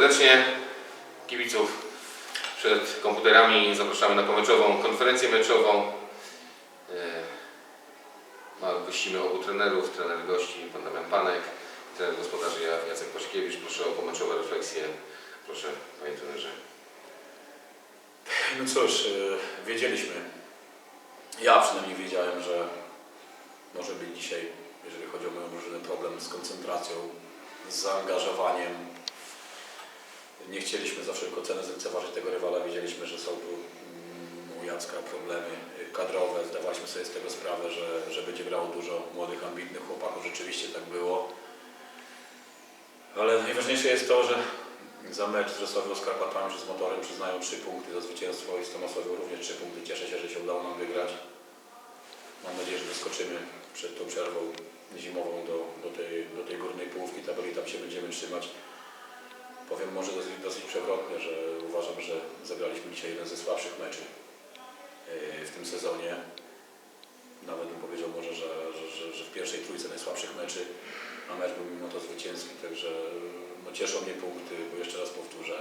serdecznie. Kibiców przed komputerami zapraszamy na pomeczową konferencję meczową. E, Gościmy obu trenerów, trener gości, pan Damian Panek, trener gospodarzy Ja- Jacek Paśkiewicz. Proszę o pomeczowe refleksje. Proszę, panie trenerze. No cóż, y, wiedzieliśmy, ja przynajmniej wiedziałem, że może być dzisiaj, jeżeli chodzi o moją drużynę, problem z koncentracją, z zaangażowaniem. Nie chcieliśmy za wszelką cenę zlekceważyć tego rywala, wiedzieliśmy, że są tu mm, u Jacka problemy y, kadrowe, zdawaliśmy sobie z tego sprawę, że, że będzie grało dużo młodych, ambitnych chłopaków, rzeczywiście tak było. Ale najważniejsze jest to, że za mecz z Wrocławią z czy z Motorem przyznają 3 punkty za zwycięstwo i z Tomasłowią również 3 punkty. Cieszę się, że się udało nam wygrać. Mam nadzieję, że doskoczymy przed tą przerwą zimową do, do, tej, do tej górnej połówki tabeli, tam się będziemy trzymać. Powiem może dosyć, dosyć przewrotnie, że uważam, że zagraliśmy dzisiaj jeden ze słabszych meczy yy, w tym sezonie. Nawet bym powiedział może, że, że, że, że w pierwszej trójce najsłabszych meczy, a mecz był mimo to zwycięski, także no cieszą mnie punkty, bo jeszcze raz powtórzę,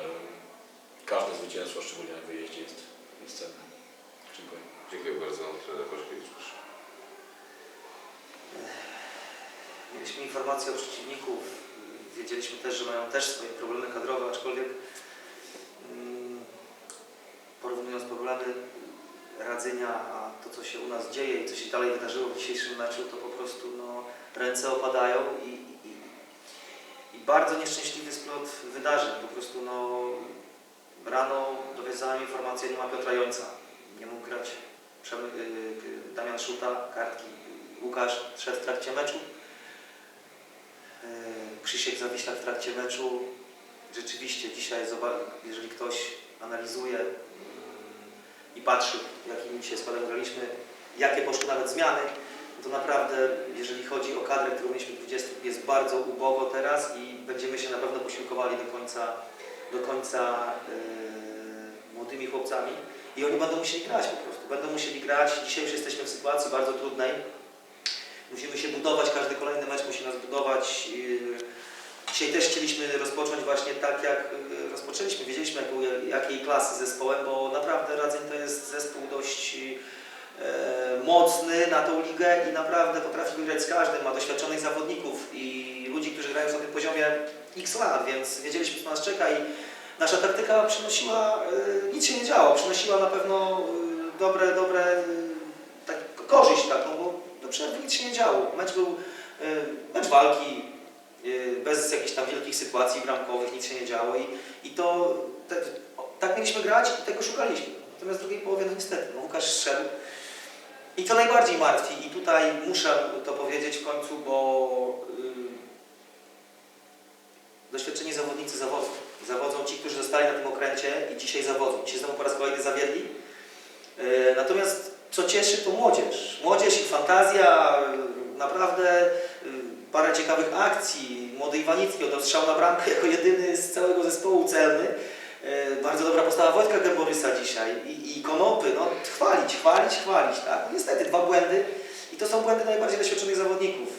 każde zwycięstwo, szczególnie na wyjeździe jest, jest cenne. Dziękuję. Dziękuję bardzo. Trener proszę. Mieliśmy informacje od przeciwników, wiedzieliśmy też, że mają też swoje problemy kadrowe, aczkolwiek mm, porównując problemy radzenia, a to co się u nas dzieje i co się dalej wydarzyło w dzisiejszym meczu, to po prostu no, ręce opadają i, i, i bardzo nieszczęśliwy splot wydarzeń. Po prostu no, rano dowiedzałem informację, nie ma Piotra Jońca, nie mógł grać Przemy, y, Damian Szuta, kartki, Łukasz szedł w trakcie meczu. E, Krzysiek Zawiślak w trakcie meczu. Rzeczywiście dzisiaj, jeżeli ktoś analizuje mm, i patrzy, jakim się składem graliśmy, jakie poszły nawet zmiany, to naprawdę, jeżeli chodzi o kadrę, którą mieliśmy 20, jest bardzo ubogo teraz i będziemy się na pewno posiłkowali do końca, do końca e, młodymi chłopcami i oni będą musieli grać po prostu. Będą musieli grać. Dzisiaj już jesteśmy w sytuacji bardzo trudnej. Musimy się budować, każdy kolejny mecz musi nas budować. Dzisiaj też chcieliśmy rozpocząć właśnie tak, jak yy, rozpoczęliśmy. Wiedzieliśmy, jakiej klasy zespołem, bo naprawdę Radzeń to jest zespół dość yy, mocny na tą ligę i naprawdę potrafi wygrać z każdym. Ma doświadczonych zawodników i ludzi, którzy grają na tym poziomie x lat, więc wiedzieliśmy, co nas czeka i nasza taktyka przynosiła, yy, nic się nie działo, przynosiła na pewno dobre, dobre tak, korzyść taką, bo do przerwy nic się nie działo. Mecz był mecz walki, bez jakichś tam wielkich sytuacji bramkowych, nic się nie działo i, i to te, tak mieliśmy grać i tego szukaliśmy. Natomiast w drugiej połowie, no niestety, no Łukasz szedł i to najbardziej martwi i tutaj muszę to powiedzieć w końcu, bo yy, doświadczeni zawodnicy zawodzą. Zawodzą ci, którzy zostali na tym okręcie i dzisiaj zawodzą. Dzisiaj znowu po raz kolejny zawiedli. Yy, Natomiast co cieszy, to młodzież. Młodzież i fantazja, yy, naprawdę yy, parę ciekawych akcji. Młody Iwanicki oddał strzał na bramkę jako jedyny z całego zespołu celny. Yy, Bardzo dobra postawa Wojtka Gęborysa dzisiaj i, i Konopy. No, chwalić, chwalić, chwalić. Tak? Niestety dwa błędy i to są błędy najbardziej doświadczonych zawodników.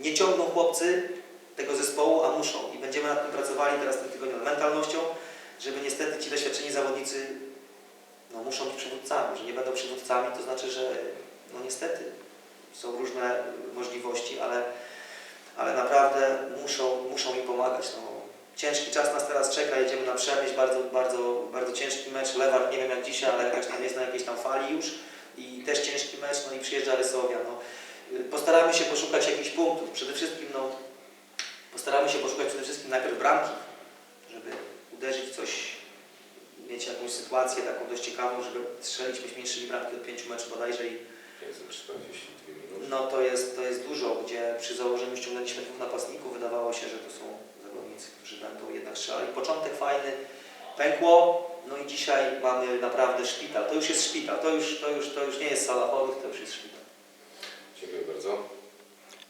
Nie ciągną chłopcy tego zespołu, a muszą. I będziemy nad tym pracowali teraz w tym tygodniu mentalnością, żeby niestety ci doświadczeni zawodnicy no, muszą być przywódcami. Że nie będą przywódcami, to znaczy, że no niestety są różne możliwości, ale, ale naprawdę muszą, muszą im pomagać. No, ciężki czas nas teraz czeka, jedziemy na Przemyśl, bardzo, bardzo, bardzo ciężki mecz. Lewar nie wiem jak dzisiaj, ale jakaś tam jest na jakiejś tam fali już i też ciężki mecz, no i przyjeżdża Rysowia. No. Postaramy się poszukać jakichś punktów. Przede wszystkim no, postaramy się poszukać przede wszystkim najpierw bramki, żeby uderzyć coś, mieć jakąś sytuację taką dość ciekawą, żeby strzelić byśmy strzeli bramki od pięciu meczów bodajże i 542 minuty. no to jest, to jest dużo, gdzie przy założeniu ściągnęliśmy dwóch napastników, wydawało się, że to są zawodnicy, którzy będą jednak strzelali. Początek fajny, pękło, no i dzisiaj mamy naprawdę szpital. To już jest szpital, to już, to już, to już nie jest sala chorych, to już jest szpital. Dziękuję bardzo.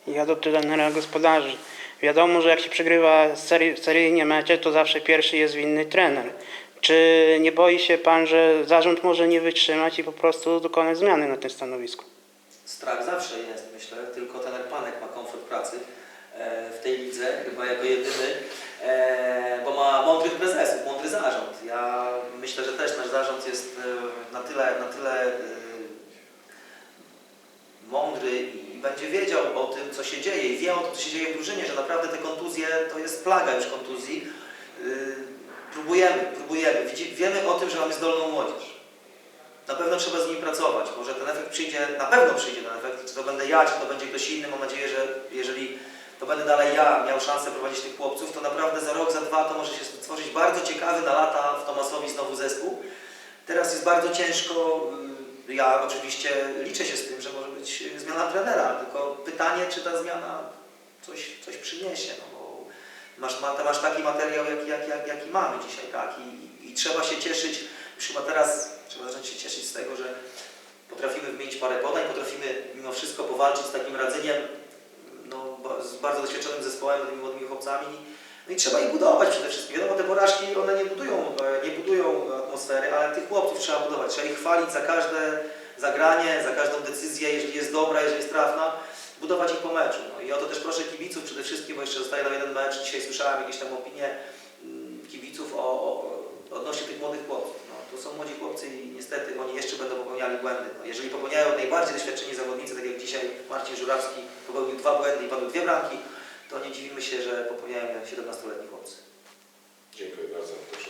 Ja do trenera gospodarzy. Wiadomo, że jak się przegrywa seryjnie mecze, to zawsze pierwszy jest winny trener. Czy nie boi się Pan, że zarząd może nie wytrzymać i po prostu dokonać zmiany na tym stanowisku? Strach zawsze jest, myślę, tylko trener Panek ma komfort pracy e, w tej lidze, chyba jako jedyny, e, bo ma mądrych prezesów, mądry zarząd. Ja myślę, że też nasz zarząd jest e, na tyle, na tyle mądry i będzie wiedział o tym, co się dzieje i wie o tym, co się dzieje w drużynie, że naprawdę te kontuzje to jest plaga już kontuzji y, Próbujemy, próbujemy. Wiemy o tym, że mamy zdolną młodzież. Na pewno trzeba z nimi pracować. Może ten efekt przyjdzie, na pewno przyjdzie ten efekt. Czy to będę ja, czy to będzie ktoś inny. Mam nadzieję, że jeżeli to będę dalej ja miał szansę prowadzić tych chłopców, to naprawdę za rok, za dwa to może się stworzyć bardzo ciekawy na lata w Tomasowi znowu zespół. Teraz jest bardzo ciężko. y, Ja oczywiście liczę się z tym, że może być zmiana trenera, tylko pytanie, czy ta zmiana coś, coś przyniesie. No masz, ma, masz taki materiał, jaki, jaki, jaki, jaki mamy dzisiaj, tak? I, i, I trzeba się cieszyć, już chyba teraz trzeba zacząć się cieszyć z tego, że potrafimy wymienić parę podań, potrafimy mimo wszystko powalczyć z takim radzeniem, no, z bardzo doświadczonym zespołem, tymi młodymi chłopcami. No i trzeba ich budować przede wszystkim. Wiadomo, te porażki, one nie budują, e, nie budują atmosfery, ale tych chłopców trzeba budować. Trzeba ich chwalić za każde zagranie, za każdą decyzję, jeżeli jest dobra, jeżeli jest trafna, ich po meczu. No i o to też proszę kibiców przede wszystkim, bo jeszcze zostaje nam jeden mecz. Dzisiaj słyszałem jakieś tam opinie mm, kibiców o, o, odnośnie tych młodych chłopców. No, to są młodzi chłopcy i niestety oni jeszcze będą popełniali błędy. No, jeżeli popełniają najbardziej doświadczeni zawodnicy, tak jak dzisiaj Marcin Żurawski popełnił dwa błędy i padły dwie bramki, to nie dziwimy się, że popełniają jak 17-letni chłopcy. Dziękuję bardzo.